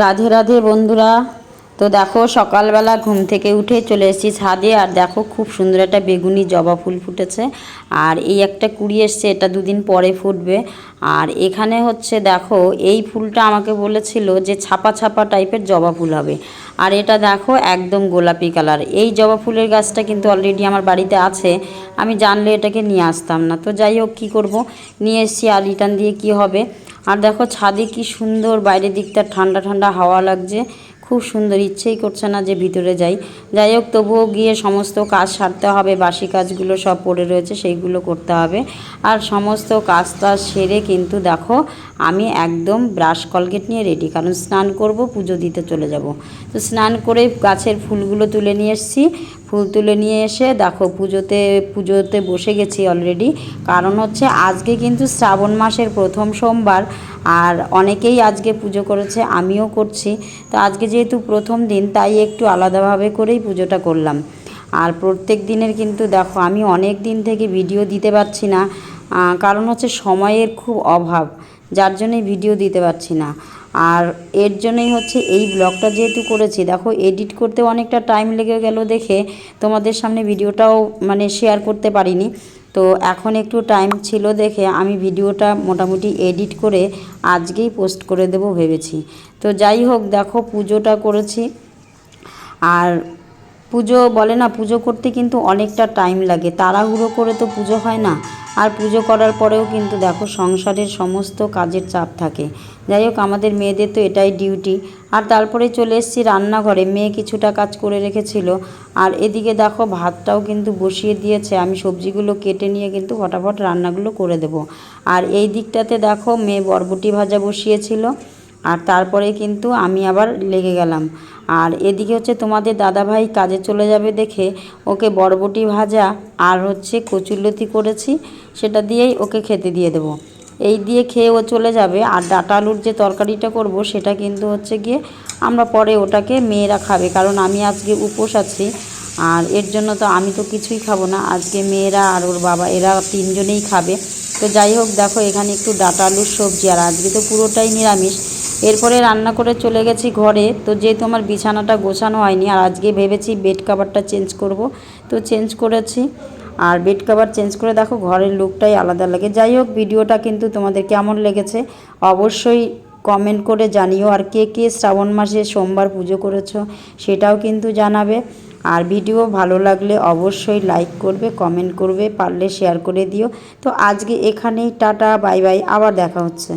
রাধে রাধে বন্ধুরা। তো দেখো, সকালবেলা ঘুম থেকে উঠে চলে এসেছি ছাদে, আর দেখো খুব সুন্দর একটা বেগুনি জবা ফুল ফুটেছে। আর এই একটা কুড়ি এসছে, এটা দুদিন পরে ফুটবে। আর এখানে হচ্ছে দেখো, এই ফুলটা আমাকে বলেছিল যে ছাপা ছাপা টাইপের জবা ফুল হবে। আর এটা দেখো একদম গোলাপি কালার। এই জবা ফুলের গাছটা কিন্তু অলরেডি আমার বাড়িতে আছে। আমি জানলে এটাকে নিয়ে আসতাম না। তো যাই হোক, কী করব? নিয়ে এসেছি আর রিটার্ন দিয়ে কি হবে? আর দেখো ছাদে কি সুন্দর বাইরের দিকটা ঠান্ডা ঠান্ডা হাওয়া লাগছে। খুব সুন্দর, ইচ্ছেই করছে না যে ভিতরে যাই। যাই হোক, তবুও গিয়ে সমস্ত কাজ সারতে হবে, বাসি কাজগুলো সব পড়ে রয়েছে, সেইগুলো করতে হবে। আর সমস্ত কাজ টাজ সেরে কিন্তু দেখো, আমি একদম ব্রাশ কলগেট নিয়ে রেডি কারণ স্নান করব, পুজো দিতে চলে যাব। তো স্নান করে গাছের ফুলগুলো তুলে নিয়ে এসেছি। ফুল তুলে নিয়ে এসে দেখো, পুজোতে পুজোতে বসে গেছি অলরেডি কারণ হচ্ছে আজকে কিন্তু শ্রাবণ মাসের প্রথম সোমবার, আর অনেকেই আজকে পুজো করেছে, আমিও করছি। তো আজকে যেহেতু প্রথম দিন, তাই একটু আলাদাভাবে করেই পুজোটা করলাম। আর প্রত্যেক দিনের কিন্তু দেখো, আমি অনেক দিন থেকে ভিডিও দিতে পারছি না। কারণ হচ্ছে সময়ের খুব অভাব, যার জন্যই ভিডিও দিতে পারছি না। আর এর জন্যই হচ্ছে এই ব্লগটা যেহেতু করেছি, দেখো, এডিট করতে অনেকটা টাইম লেগে গেল দেখে তোমাদের সামনে ভিডিওটাও মানে শেয়ার করতে পারিনি। তো এখন একটু টাইম ছিল দেখে আমি ভিডিওটা মোটামুটি এডিট করে আজকেই পোস্ট করে দেব ভেবেছি। তো যাই হোক, দেখো পুজোটা করেছি। আর পুজো বলে না, পুজো করতে কিন্তু অনেকটা টাইম লাগে। তাড়াহুড়ো করে তো পুজো হয় না। আর পুজো করার পরেও কিন্তু দেখো সংসারের সমস্ত কাজের চাপ থাকে। যাই হোক, আমাদের মেয়েদের তো এটাই ডিউটি আর তারপরে চলে এসেছি রান্নাঘরে। মেয়ে কিছুটা কাজ করে রেখেছিল। আর এদিকে দেখো ভাতটাও কিন্তু বসিয়ে দিয়েছে। আমি সবজিগুলো কেটে নিয়ে কিন্তু ফটাফট রান্নাগুলো করে দেব। আর এই দিকটাতে দেখো মেয়ে বরবটি ভাজা বসিয়েছিল। আর তারপরে কিন্তু আমি আবার লেগে গেলাম। আর এদিকে হচ্ছে তোমাদের দাদাভাই কাজে চলে যাবে দেখে ওকে বরবটি ভাজা আর হচ্ছে কচুরলতি করেছি, সেটা দিয়েই ওকে খেতে দিয়ে দেবো। এই দিয়ে খেয়ে ও চলে যাবে আর ডাটা আলুর যে তরকারিটা করব সেটা কিন্তু হচ্ছে গিয়ে আমরা পরে ওটাকে মেয়েরা খাবে, কারণ আমি আজকে উপোস আছি আর এর জন্য তো আমি তো কিছুই খাব না। আজকে মেয়েরা আর ওর বাবা, এরা তিনজনেই খাবে। তো যাই হোক, দেখো এখানে একটু ডাটা আলুর সবজি, আর আজকে তো পুরোটাই নিরামিষ। এরপরে রান্না করে চলে গেছি ঘরে। তো যেহেতু আমার বিছানাটা গোছানো হয়নি, আর আজকে ভেবেছি বেড কাভারটা চেঞ্জ করব। তো চেঞ্জ করেছি। আর বেড কাভার চেঞ্জ করে দেখো, ঘরের লুকটাই আলাদা লাগে। যাই হোক, ভিডিওটা কিন্তু তোমাদের কেমন লেগেছে অবশ্যই কমেন্ট করে জানিও। আর কে কে শ্রাবণ মাসে সোমবার পুজো করেছ সেটাও কিন্তু জানাবে। আর ভিডিও ভালো লাগলে অবশ্যই লাইক করবে কমেন্ট করবে, পারলে শেয়ার করে দিও। তো আজকে এখানেই, টাটা বাই বাই আবার দেখা হচ্ছে।